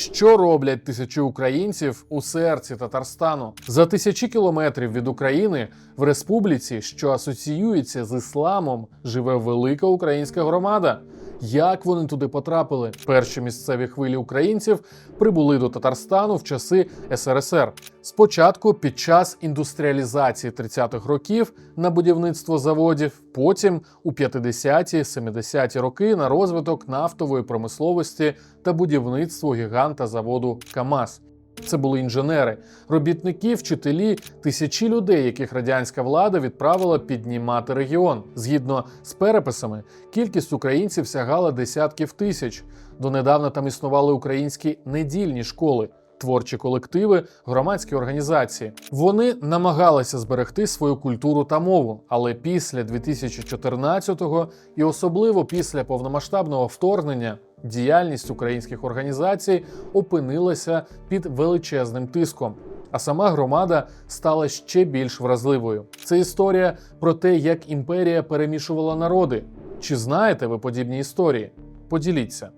Що роблять тисячі українців у серці Татарстану за тисячі кілометрів від України в республіці, що асоціюється з ісламом, живе велика українська громада. Як вони туди потрапили? Перші місцеві хвилі українців прибули до Татарстану в часи СРСР. Спочатку під час індустріалізації 30-х років на будівництво заводів, потім у 50-ті, 70-ті роки на розвиток нафтової промисловості та будівництво гіганта заводу КАМАЗ. Це були інженери, робітники, вчителі, тисячі людей, яких радянська влада відправила піднімати регіон. Згідно з переписами, кількість українців сягала десятків тисяч. Донедавна там існували українські недільні школи. Творчі колективи, громадські організації вони намагалися зберегти свою культуру та мову, але після 2014-го і особливо після повномасштабного вторгнення діяльність українських організацій опинилася під величезним тиском. А сама громада стала ще більш вразливою. Це історія про те, як імперія перемішувала народи. Чи знаєте ви подібні історії? Поділіться.